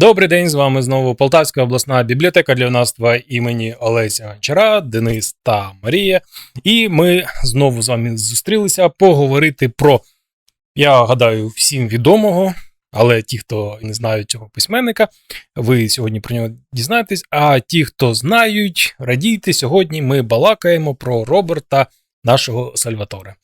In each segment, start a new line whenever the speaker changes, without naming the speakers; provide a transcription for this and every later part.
Добрий день, з вами знову Полтавська обласна бібліотека для юнацтва імені Олеся Гончара, Денис та Марія. І ми знову з вами зустрілися поговорити про, я гадаю, всім відомого, але ті, хто не знають цього письменника, ви сьогодні про нього дізнаєтесь. А ті, хто знають, радійте, сьогодні ми балакаємо про Роберта нашого Сальваторе.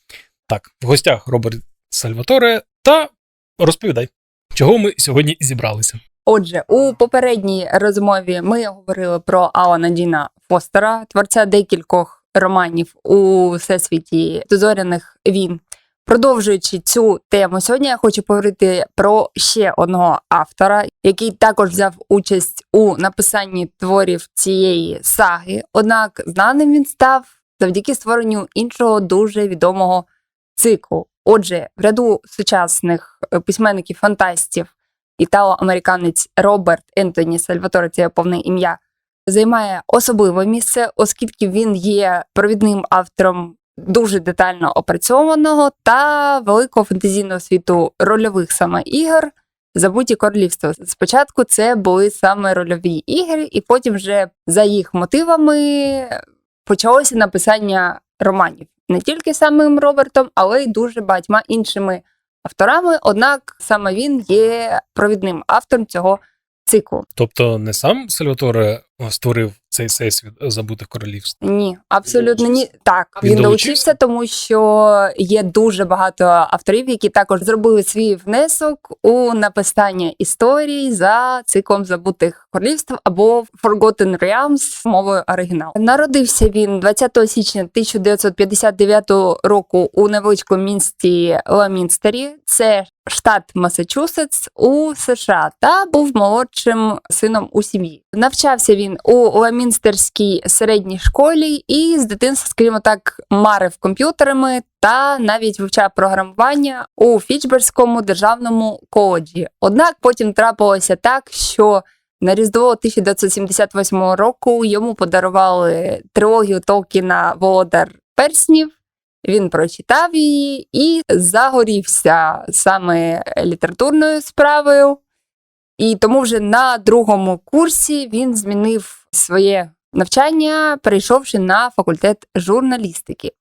Так, в гостях Роберт Сальваторе, та розповідай, чого ми сьогодні зібралися.
Отже, у попередній розмові ми говорили про Алана Діна Фостера, творця декількох романів у всесвіті дозоряних війн. Продовжуючи цю тему, сьогодні я хочу поговорити про ще одного автора, який також взяв участь у написанні творів цієї саги. Однак знаним він став завдяки створенню іншого дуже відомого циклу. Отже, в ряду сучасних е, письменників-фантастів італо-американець Роберт Ентоні Сальваторе, це його повне ім'я, займає особливе місце, оскільки він є провідним автором дуже детально опрацьованого та великого фантазійного світу рольових саме ігор. Забуті королівства. Спочатку це були саме рольові ігри, і потім вже за їх мотивами почалося написання романів не тільки самим Робертом, але й дуже багатьма іншими авторами. Однак саме він є провідним автором цього циклу.
Тобто не сам Сальваторе створив цей всесвіт забутих королівств.
Ні, абсолютно ні. Так,
Він
він,
долучився?
долучився, тому що є дуже багато авторів, які також зробили свій внесок у написання історій за циклом забутих королівств або Forgotten Realms мовою оригіналу. Народився він 20 січня 1959 року у невеличкому місті Ламінстері. Це штат Масачусетс у США та був молодшим сином у сім'ї. Навчався він у Ламінстерській середній школі і з дитинства, скажімо так, марив комп'ютерами та навіть вивчав програмування у Фічберському державному коледжі. Однак потім трапилося так, що на Різдво 1978 року йому подарували трилогію Толкіна Володар Перснів. Він прочитав її і загорівся саме літературною справою. І тому вже на другому курсі він змінив своє навчання, перейшовши на факультет журналістики.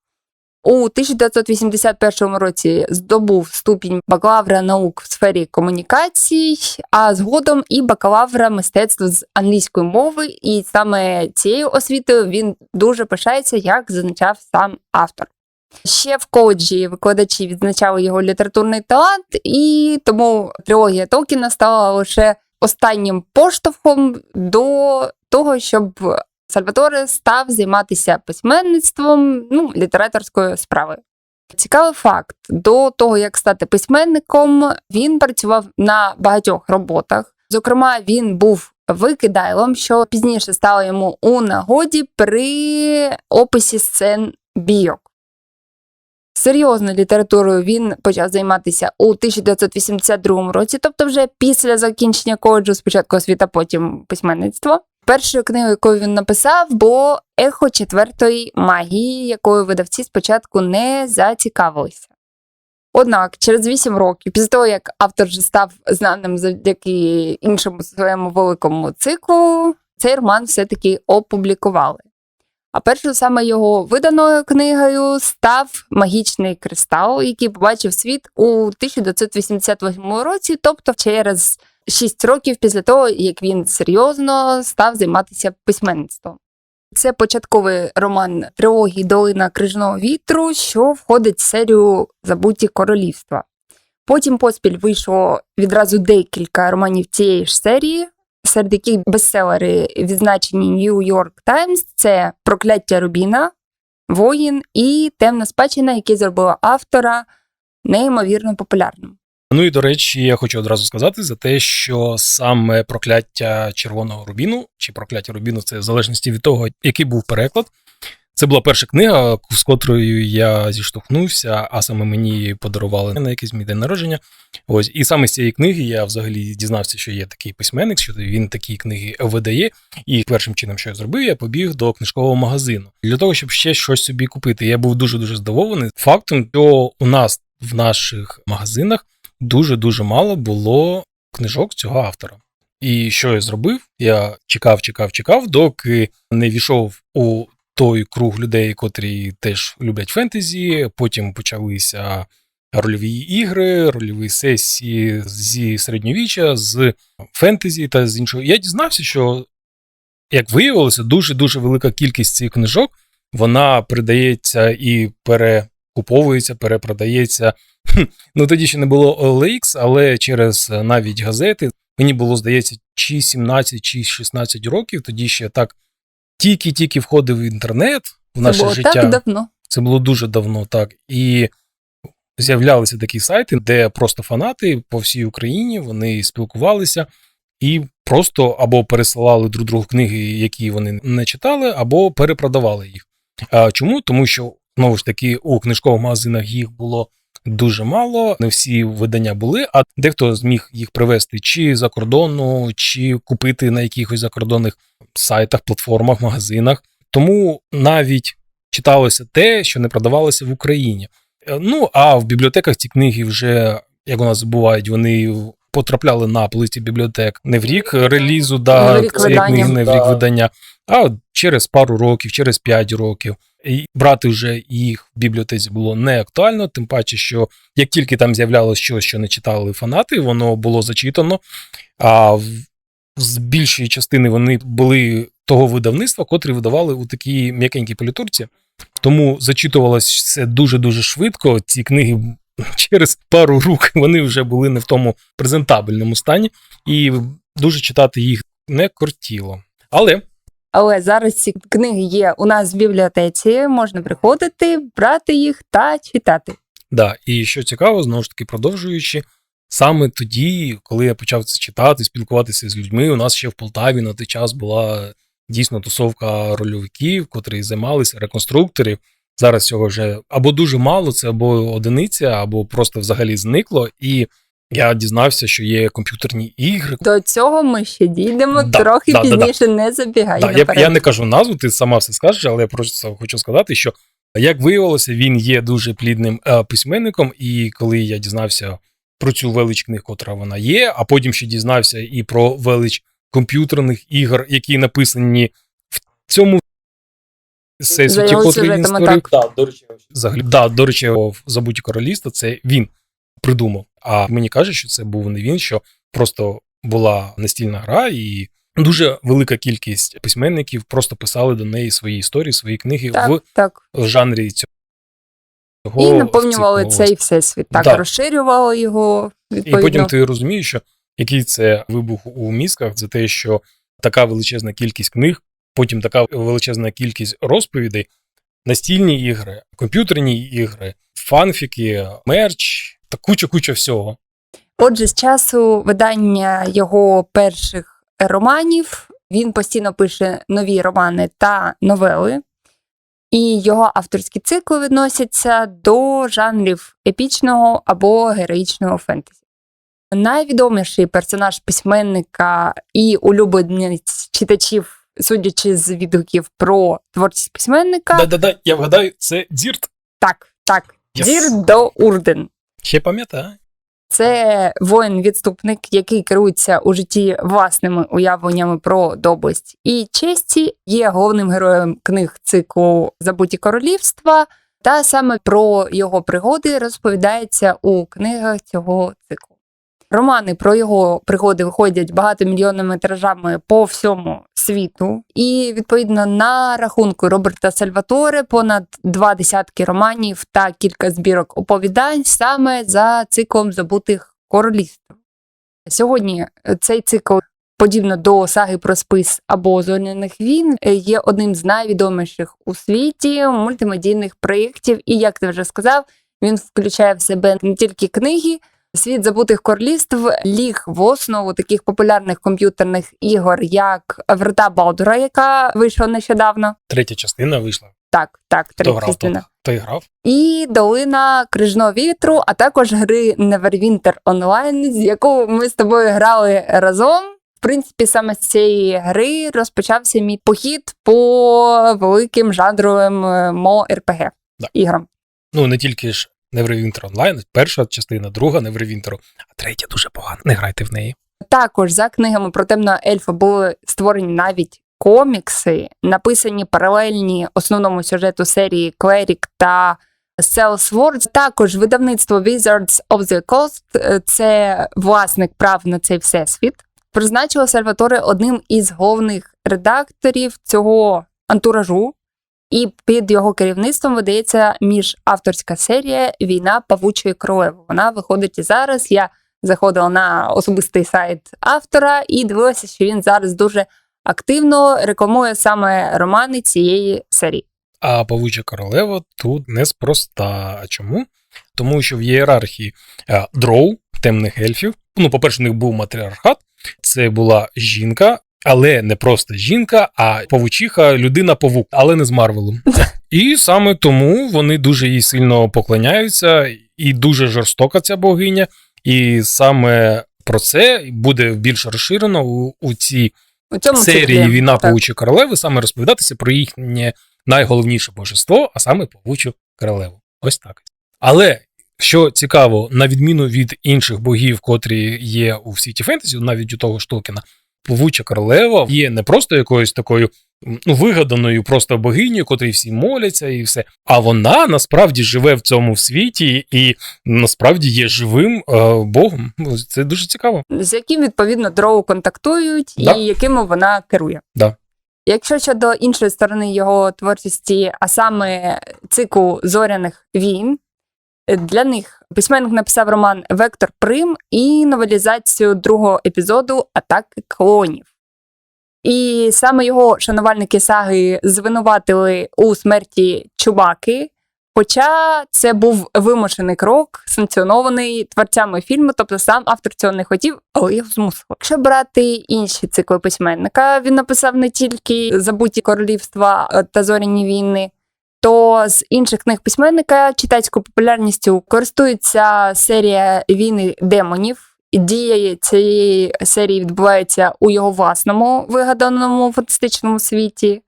У 1981 році здобув ступінь бакалавра наук в сфері комунікацій, а згодом і бакалавра мистецтв з англійської мови. І саме цією освітою він дуже пишається, як зазначав сам автор. Ще в коледжі викладачі відзначали його літературний талант, і тому трилогія Толкіна стала лише останнім поштовхом до того, щоб Сальваторе став займатися письменництвом, ну, літераторською справою. Цікавий факт: до того, як стати письменником, він працював на багатьох роботах. Зокрема, він був викидайлом, що пізніше стало йому у нагоді при описі сцен бійок. Серйозною літературою він почав займатися у 1982 році, тобто вже після закінчення коледжу, спочатку освіта, потім письменництво. Першою книгою, яку він написав, було Ехо четвертої магії, якою видавці спочатку не зацікавилися. Однак, через 8 років, після того, як автор вже став знаним завдяки іншому своєму великому циклу, цей роман все-таки опублікували. А першою саме його виданою книгою став Магічний кристал, який побачив світ у 1988 році, тобто через 6 років після того, як він серйозно став займатися письменництвом. Це початковий роман трилогії Долина крижного вітру, що входить в серію Забуті королівства. Потім поспіль вийшло відразу декілька романів цієї ж серії, серед яких бестселери відзначені York Times – це Прокляття Рубіна, Воїн і Темна спадщина, які зробила автора неймовірно популярним.
Ну і до речі, я хочу одразу сказати за те, що саме прокляття червоного рубіну чи прокляття рубіну це в залежності від того, який був переклад. Це була перша книга, з котрою я зіштовхнувся, а саме мені її подарували на якийсь мій день народження. Ось, і саме з цієї книги я взагалі дізнався, що є такий письменник, що він такі книги видає. І першим чином, що я зробив, я побіг до книжкового магазину для того, щоб ще щось собі купити. Я був дуже дуже здивований фактом, що у нас в наших магазинах дуже дуже мало було книжок цього автора. І що я зробив? Я чекав, чекав, чекав, доки не війшов у той круг людей, котрі теж люблять фентезі. Потім почалися рольові ігри, рольові сесії зі середньовіччя, з фентезі та з іншого. Я дізнався, що, як виявилося, дуже дуже велика кількість цих книжок вона передається і перекуповується, перепродається. Ну тоді ще не було OLX, але через навіть газети. Мені було, здається, чи 17, чи 16 років. Тоді ще так тільки-тільки входив в інтернет в наше
Це було
життя.
так давно.
Це було дуже давно, так. І з'являлися такі сайти, де просто фанати по всій Україні вони спілкувалися і просто або пересилали друг другу книги, які вони не читали, або перепродавали їх. А чому? Тому що знову ж таки у книжкових магазинах їх було дуже мало, не всі видання були, а дехто зміг їх привезти чи за кордону, чи купити на якихось закордонних сайтах, платформах, магазинах. Тому навіть читалося те, що не продавалося в Україні. Е, Ну а в бібліотеках ці книги вже, як у нас бувають, вони потрапляли на полиці бібліотек не в рік релізу, да,
Не в рік
цієї книги, не в рік видання, а через пару років, через 5 років. І брати вже їх в бібліотеці було не актуально, тим паче, що як тільки там з'являлося щось, що не читали фанати, воно було зачитано. А в- з більшої частини вони були того видавництва, котрі видавали у такій м'якенькій політурці. Тому зачитувалось все дуже-дуже швидко. Ці книги через пару рук вони вже були не в тому презентабельному стані, і дуже читати їх не кортіло. Але
Але зараз ці книги є у нас в бібліотеці, можна приходити, брати їх та читати.
Да, і що цікаво, знову ж таки, продовжуючи, саме тоді, коли я почав це читати, спілкуватися з людьми, у нас ще в Полтаві на той час була дійсно тусовка рольовиків, котрі займалися реконструкторів. Зараз цього вже або дуже мало, це або одиниця, або просто взагалі зникло. І я дізнався, що є комп'ютерні ігри.
До цього ми ще дійдемо
Да,
трохи
да, да, да.
пізніше, не забігай.
Да, я, я не кажу назву, ти сама все скажеш, але я просто хочу сказати, що як виявилося, він є дуже плідним е, письменником, і коли я дізнався про цю велич книг, котра вона є, а потім ще дізнався і про велич комп'ютерних ігор, які написані в цьому всесвіті, котрий він створив.
Так, до речі,
Взагалі, да, до речі, в забуті королівства це він придумав. А мені кажуть, що це був не він, що просто була настільна гра, і дуже велика кількість письменників просто писали до неї свої історії, свої книги
Так,
в
так.
жанрі цього.
І наповнювали цей всесвіт, так,
Да.
розширювали його.
І потім ти розумієш, що який це вибух у мізках за те, що така величезна кількість книг, потім така величезна кількість розповідей, настільні ігри, комп'ютерні ігри, фанфіки, мерч та куча-куча всього.
Отже, з часу видання його перших романів він постійно пише нові романи та новели, і його авторські цикли відносяться до жанрів епічного або героїчного фентезі. Найвідоміший персонаж письменника і улюбленець читачів, судячи з відгуків про творчість письменника,
Да-да-да, я вгадаю, це Дзірт.
так, так,
Yes.
Дір до Урден.
Ще пам'ятаю.
Це воїн-відступник, який керується у житті власними уявленнями про доблесть і честі, є головним героєм книг циклу Забуті королівства, та саме про його пригоди розповідається у книгах цього циклу. Романи про його пригоди виходять багатомільйонними тиражами по всьому світу, і відповідно на рахунку Роберта Сальваторе понад два десятки романів та кілька збірок оповідань саме за циклом забутих королівств. Сьогодні е, цей цикл, подібно до саги про спис або зоряних війн, е, є одним з найвідоміших у світі мультимедійних проєктів. І як ти вже сказав, він включає в себе не тільки книги Світ забутих королівств ліг в основу таких популярних комп'ютерних ігор, як Врата Балдура, яка вийшла нещодавно.
Третя частина вийшла.
Так, так, третя частина.
то, той грав.
І долина крижного вітру, а також гри Neverwinter Online, з яку ми з тобою грали разом. В принципі, саме з цієї гри розпочався мій похід по великим жанровим е, мо-РПГ іграм.
Ну, не тільки ж Neverwinter Online, перша частина, друга Neverwinter, а третя дуже погана. Не грайте в неї.
Також за книгами про темного ельфа були створені навіть комікси, написані паралельні основному сюжету серії Клерік та Wars. Також видавництво Wizards of the Coast, е, це власник прав на цей всесвіт, призначило Сальваторе одним із головних редакторів цього антуражу. І під його керівництвом видається міжавторська серія Війна павучої королеви. Вона виходить і зараз. Я заходила на особистий сайт автора і дивилася, що він зараз дуже активно рекламує саме романи цієї серії.
А павуча королева тут неспроста. А чому? Тому що в ієрархії е, дроу, темних ельфів, ну, по-перше, у них був матріархат, це була жінка, але не просто жінка, а павучиха, людина-павук, але не з Марвелом. І саме тому вони дуже їй сильно поклоняються, і дуже жорстока ця богиня. І саме про це буде більш розширено у, у цій
У цьому
серії
циклі.
Війна
Так.
павучої королеви саме розповідатися про їхнє найголовніше божество, а саме павучу королеву. Ось так. Але що цікаво, на відміну від інших богів, котрі є у світі фентезі, навіть у того ж Толкіна, павуча королева є не просто якоюсь такою ну, вигаданою просто богинею, котрій всі моляться і все. А вона насправді живе в цьому світі і насправді є живим е, богом. Ну, Це дуже цікаво.
з яким відповідно дроу контактують
Да.
і якими вона керує.
Да.
Якщо щодо іншої сторони його творчості, а саме циклу зоряних війн, для них письменник написав роман Вектор Прим і новелізацію другого епізоду Атаки клонів. І саме його шанувальники саги звинуватили у смерті Чубаки. Хоча це був вимушений крок, санкціонований творцями фільму, тобто сам автор цього не хотів, але його змусили. Якщо брати інші цикли письменника, він написав не тільки Забуті королівства та зоряні війни, то з інших книг письменника читацькою популярністю користується серія війни демонів. Дія цієї серії відбувається у його власному вигаданому фантастичному світі.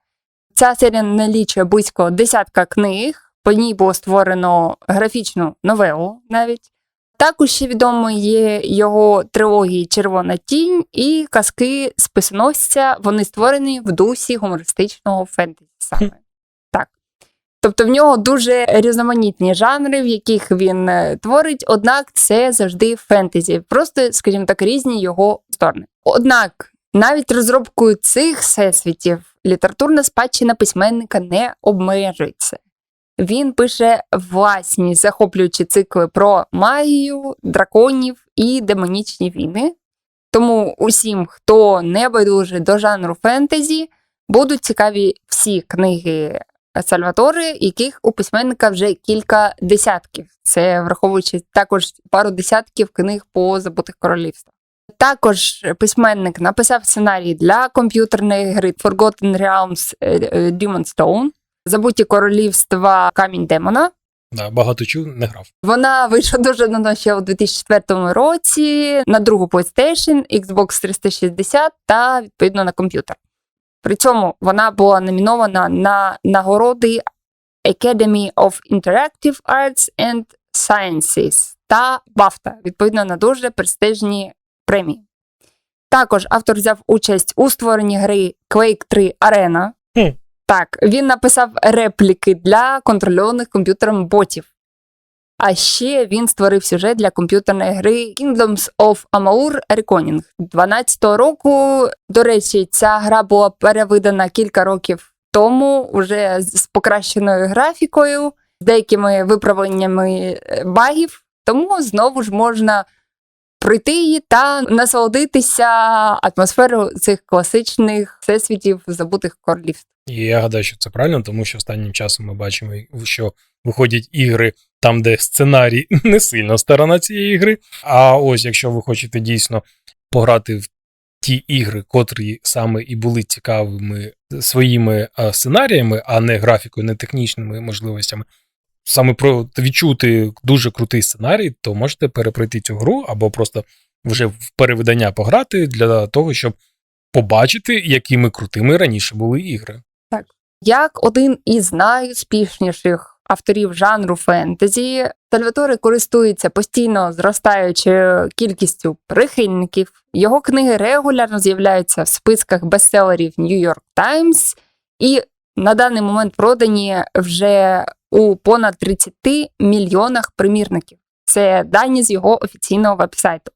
Ця серія налічує близько десятка книг. По ній було створено графічну новелу навіть. Також ще відомо є його трилогії Червона тінь і казки списоносця. Вони створені в дусі гумористичного фентезі саме. Тобто в нього дуже різноманітні жанри, в яких він е, творить, однак це завжди фентезі, просто, скажімо так, різні його сторони. Однак навіть розробкою цих всесвітів літературна спадщина письменника не обмежується. Він пише власні захоплюючі цикли про магію, драконів і демонічні війни. Тому усім, хто не байдужий до жанру фентезі, будуть цікаві всі книги Сальватори, яких у письменника вже кілька десятків. Це враховуючи також пару десятків книг по забутих королівствах. Також письменник написав сценарій для комп'ютерної гри Forgotten Realms е, е, Demon Stone, Забуті королівства Камінь Демона.
Да, багато чув, не грав.
Вона вийшла дуже давно ще у 2004 році на другу PlayStation, Xbox 360 та відповідно на комп'ютер. При цьому вона була номінована на нагороди Academy of Interactive Arts and Sciences та BAFTA, відповідно на дуже престижні премії. Також автор взяв участь у створенні гри Quake 3 Arena.
Хм.
Так, він написав репліки для контрольованих комп'ютером ботів. А ще він створив сюжет для комп'ютерної гри Kingdoms of Amalur Reckoning 12-го року. До речі, ця гра була перевидана кілька років тому, вже з покращеною графікою, з деякими виправленнями е, багів. Тому знову ж можна пройти та насолодитися атмосферою цих класичних всесвітів забутих королівств.
І я гадаю, що це правильно, тому що останнім часом ми бачимо, що виходять ігри там, де сценарій не сильно сторона цієї гри. А ось якщо ви хочете дійсно пограти в ті ігри, котрі саме і були цікавими своїми сценаріями, а не графікою, не технічними можливостями, саме про відчути дуже крутий сценарій, то можете перепройти цю гру або просто вже в перевидання пограти для того, щоб побачити, якими крутими раніше були ігри.
Так, Як один із найуспішніших авторів жанру фентезі, Сальваторе користується постійно зростаючою кількістю прихильників. Його книги регулярно з'являються в списках бестселерів York Times і на даний момент продані вже у понад 30 мільйонах примірників. Це дані з його офіційного вебсайту.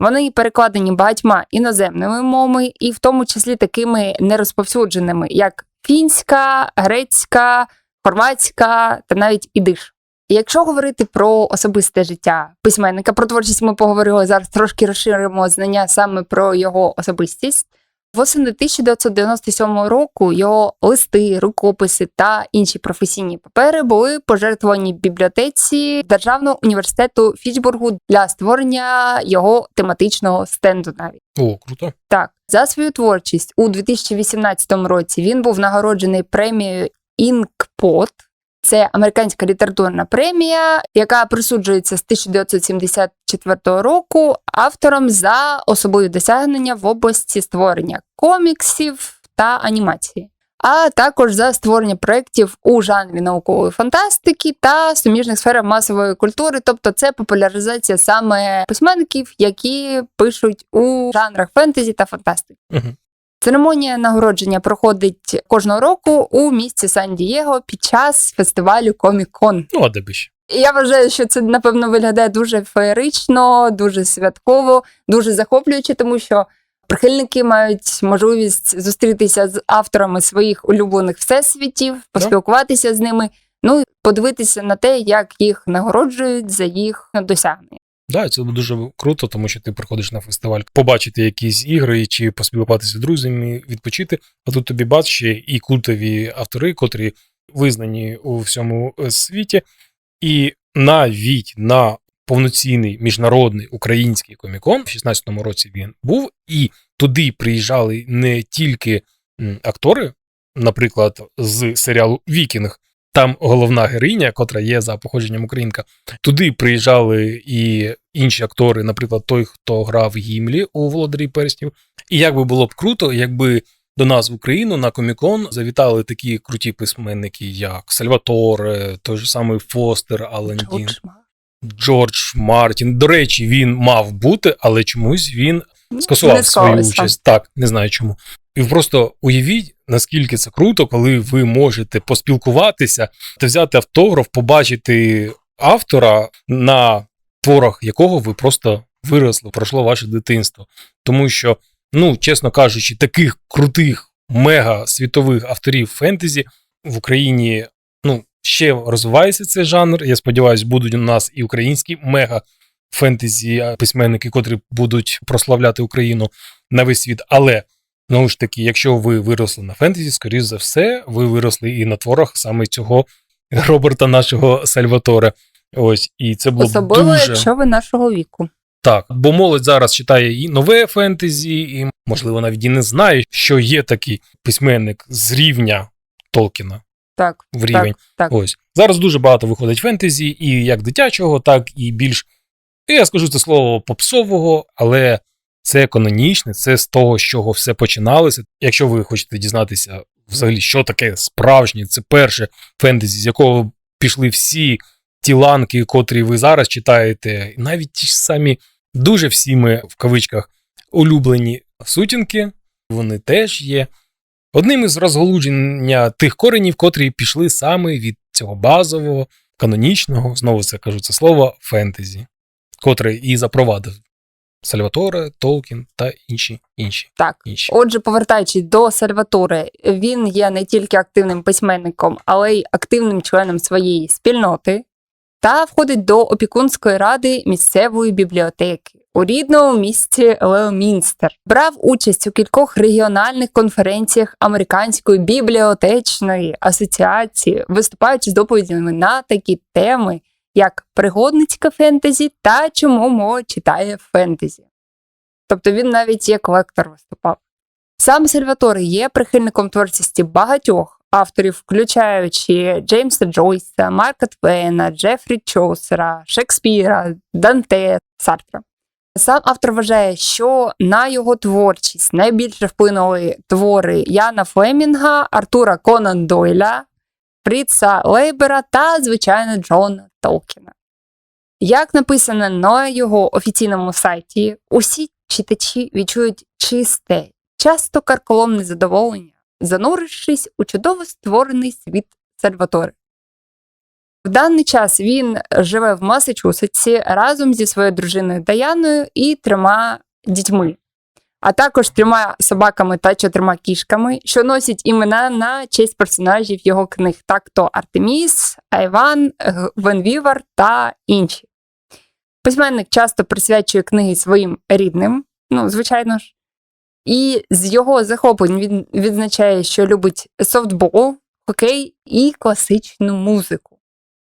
Вони перекладені багатьма іноземними мовами, і в тому числі такими нерозповсюдженими, як фінська, грецька, хорватська та навіть ідиш. Якщо говорити про особисте життя письменника, про творчість ми поговорили зараз трошки розширимо знання саме про його особистість. Восени 1997 року його листи, рукописи та інші професійні папери були пожертвовані бібліотеці Державного університету Фічбургу для створення його тематичного стенду навіть.
О, круто.
Так, за свою творчість у 2018 році він був нагороджений премією Інкпот. Це американська літературна премія, яка присуджується з 1974 року авторам за особливі досягнення в області створення коміксів та анімації, а також за створення проєктів у жанрі наукової фантастики та суміжних сферах масової культури. Тобто, це популяризація саме письменників, які пишуть у жанрах фентезі та фантастики.
Угу.
Церемонія нагородження проходить кожного року у місті Сан-Дієго під час фестивалю Комік-Кон.
Ну, а де би ще?
Я вважаю, що це напевно виглядає дуже феєрично, дуже святково, дуже захоплююче, тому що прихильники мають можливість зустрітися з авторами своїх улюблених всесвітів, поспілкуватися з ними, ну і подивитися на те, як їх нагороджують за їх досягнення.
Да, це дуже круто, тому що ти приходиш на фестиваль побачити якісь ігри чи поспілкуватися з друзями, відпочити. А тут тобі бач ще і культові автори, котрі визнані у всьому е, світі. І навіть на повноцінний міжнародний український комікон в 16-му році він був, і туди приїжджали не тільки актори, наприклад, з серіалу Вікінг. Там головна героїня, котра є за походженням українка. Туди приїжджали і інші актори, наприклад, той, хто грав Гімлі у Володарі Перснів. І як би було б круто, якби до нас в Україну на Комікон завітали такі круті письменники, як Сальваторе, той же самий Фостер, Ален Дін,
Джордж
Мартін. До речі, він мав бути, але чомусь він скасував свою участь. Так, не знаю чому. І просто уявіть, наскільки це круто, коли ви можете поспілкуватися та взяти автограф, побачити автора, на творах якого ви просто виросли, пройшло ваше дитинство. Тому що, ну, чесно кажучи, таких крутих, мега світових авторів фентезі в Україні ну, ще розвивається цей жанр. Я сподіваюся, будуть у нас і українські мега фентезі письменники, котрі будуть прославляти Україну на весь світ. Але знову ж таки, якщо ви виросли на фентезі, скоріш за все, ви виросли і на творах саме цього Роберта, нашого Сальваторе. Ось, і це було
Особливо,
дуже
якщо ви нашого віку.
так. Бо молодь зараз читає і нове фентезі, і можливо навіть і не знає, що є такий письменник з рівня Толкіна
Так,
в рівень.
так.
Ось зараз дуже багато виходить фентезі, і як дитячого, так і більш, я скажу це слово попсового, але це канонічне, це з того, з чого все починалося. Якщо ви хочете дізнатися взагалі, що таке справжнє, це перше фентезі, з якого пішли всі ті ланки, котрі ви зараз читаєте, навіть ті ж самі дуже всі ми в кавичках улюблені сутінки, вони теж є. Одним із розголудження тих коренів, котрі пішли саме від цього базового, канонічного, знову це кажу це слово, фентезі, котре і запровадив Сальваторе, Толкін та інші інші.
Так.
інші.
Отже, повертаючись до Сальватори, він є не тільки активним письменником, але й активним членом своєї спільноти та входить до опікунської ради місцевої бібліотеки у рідному місті Леомінстер. Брав участь у кількох регіональних конференціях Американської бібліотечної асоціації, виступаючи з доповідями на такі теми, як пригодницьке фентезі та чому Мо читає фентезі. Тобто він навіть як лектор виступав. Сам Сальваторе є прихильником творчості багатьох авторів, включаючи Джеймса Джойса, Марка Твена, Джефрі Чосера, Шекспіра, Данте, Сартра. Сам автор вважає, що на його творчість найбільше вплинули твори Яна Флемінга, Артура Конан Дойля, Фріца Лейбера та, звичайно, Джона Толкіна. Як написано на його офіційному сайті, усі читачі відчують чисте, часто карколомне задоволення, занурившись у чудово створений світ Сальватори. В даний час він живе в Масачусетсі разом зі своєю дружиною Даяною і трьома дітьми, а також трьома собаками та чотирма кішками, що носять імена на честь персонажів його книг, так то Артеміс, Айван, Венвівар та інші. Письменник часто присвячує книги своїм рідним, ну, звичайно ж. І з його захоплень він відзначає, що любить софтбол, хокей і класичну музику.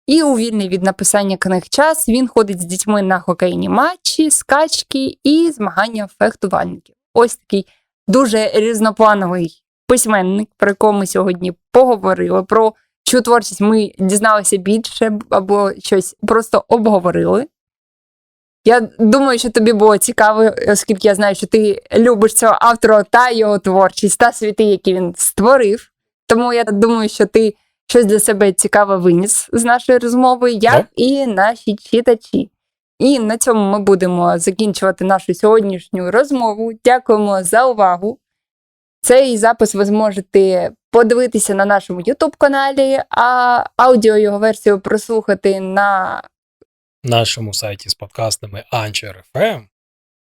І у вільний від написання книг час він ходить з дітьми на хокейні матчі, скачки і змагання фехтувальників. Ось такий дуже різноплановий письменник, про якого ми сьогодні поговорили. Про чию творчість ми дізналися більше або щось просто обговорили. Я думаю, що тобі було цікаво, оскільки я знаю, що ти любиш цього автора та його творчість та світи, які він створив. Тому я думаю, що ти щось для себе цікаве виніс з нашої розмови, як
Да.
і наші читачі. І на цьому ми будемо закінчувати нашу сьогоднішню розмову. Дякуємо за увагу. Цей запис ви зможете подивитися на нашому YouTube каналі, а аудіо його версію прослухати на
нашому сайті з подкастами Anchor FM.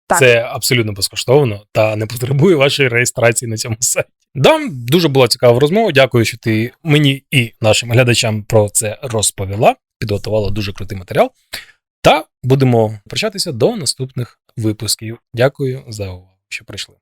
Так.
Це абсолютно безкоштовно та не потребує вашої реєстрації на цьому сайті. Да, дуже була цікава розмова. Дякую, що ти мені і нашим глядачам про це розповіла. Підготувала дуже крутий матеріал. Та будемо прощатися до наступних випусків. Дякую за увагу, що прийшли.